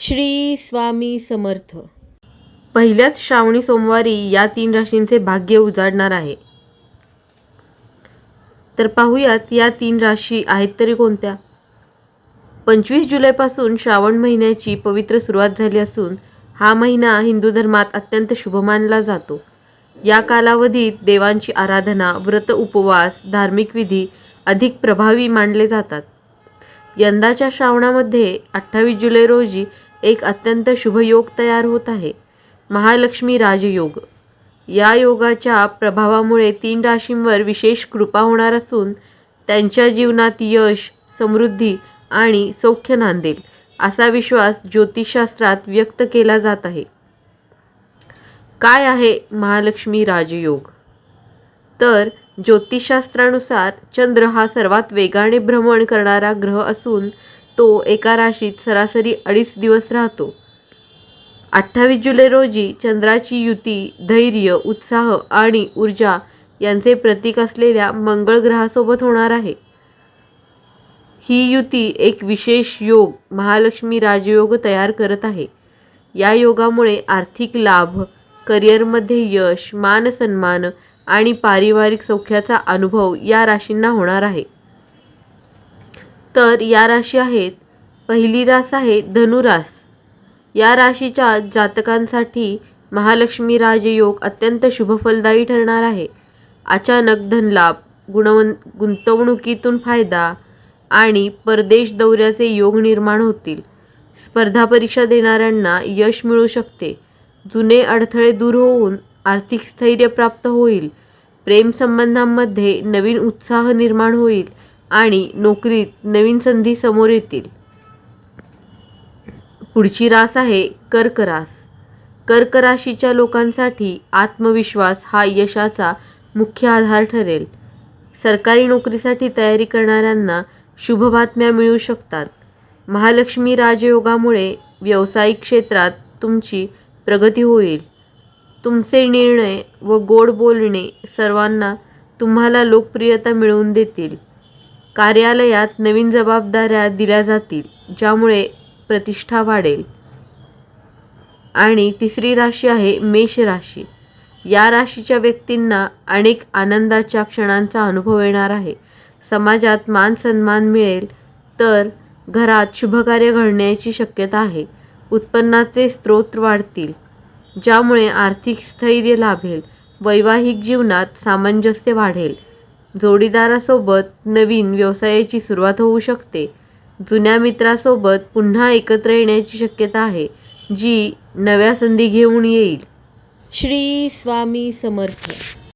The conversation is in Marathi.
श्री स्वामी समर्थ. पहिल्याच श्रावणी सोमवारी या तीन राशींचे भाग्य उजाडणार आहे. तर पाहूयात या तीन राशी आहेत तरी कोणत्या? पंचवीस जुलैपासून श्रावण महिन्याची पवित्र सुरुवात झाली असून हा महिना हिंदू धर्मात अत्यंत शुभ मानला जातो. या कालावधीत देवांची आराधना व्रत उपवास धार्मिक विधी अधिक प्रभावी मानले जातात. यंदाच्या श्रावणामध्ये अठ्ठावीस जुलै रोजी एक अत्यंत शुभ योग तयार होत आहे. महालक्ष्मी राजयोग. या योगाच्या प्रभावामुळे तीन राशींवर विशेष कृपा होणार असून त्यांच्या जीवनात यश समृद्धी आणि सौख्य नांदेल असा विश्वास ज्योतिषशास्त्रात व्यक्त केला जात आहे. काय आहे महालक्ष्मी राजयोग? तर ज्योतिषशास्त्रानुसार चंद्र हा सर्वात वेगाने भ्रमण करणारा ग्रह असून तो एका राशीत सरासरी अडीच दिवस राहतो. अठ्ठावीस जुलै रोजी चंद्राची युती धैर्य उत्साह आणि ऊर्जा यांचे प्रतीक असलेल्या मंगळ ग्रहासोबत होणार आहे. ही युती एक विशेष योग महालक्ष्मी राजयोग तयार करत आहे. या योगामुळे आर्थिक लाभ करिअरमध्ये यश मान सन्मान आणि पारिवारिक सौख्याचा अनुभव या राशींना होणार आहे. तर या राशी आहेत पहिली रास आहे धनुरास. या राशीच्या जातकांसाठी महालक्ष्मी राजयोग अत्यंत शुभफलदायी ठरणार आहे. अचानक धनलाभ गुणवन गुंतवणुकीतून फायदा आणि परदेश दौऱ्याचे योग निर्माण होतील. स्पर्धा परीक्षा देणाऱ्यांना यश मिळू शकते. जुने अडथळे दूर होऊन आर्थिक स्थैर्य प्राप्त होईल. प्रेमसंबंधांमध्ये नवीन उत्साह निर्माण होईल आणि नोकरीत नवीन संधी समोर येतील. पुढची रास आहे कर्क रास कर्क राशीच्या लोकांसाठी आत्मविश्वास हा यशाचा मुख्य आधार ठरेल. सरकारी नोकरीसाठी तयारी करणाऱ्यांना शुभ बातम्या मिळू शकतात. महालक्ष्मी राजयोगामुळे व्यावसायिक क्षेत्रात तुमची प्रगती होईल. तुमचे निर्णय व गोड बोलणे सर्वांना तुम्हाला लोकप्रियता मिळवून देतील. कार्यालयात नवीन जबाबदाऱ्या दिल्या जातील ज्यामुळे प्रतिष्ठा वाढेल. आणि तिसरी राशी आहे मेष राशी. या राशीच्या व्यक्तींना अनेक आनंदाच्या क्षणांचा अनुभव येणार आहे. समाजात मान सन्मान मिळेल तर घरात शुभकार्य घडण्याची शक्यता आहे. उत्पन्नाचे स्रोत वाढतील. ज्यामुळे आर्थिक स्थैर्य लाभेल वैवाहिक जीवनात सामंजस्य वाढेल. जोडीदारासोबत नवीन व्यवसायाची सुरुवात होऊ शकते. जुन्या मित्रासोबत पुन्हा एकत्र येण्याची शक्यता आहे जी नव्या संधी घेऊन येईल. श्री स्वामी समर्थ.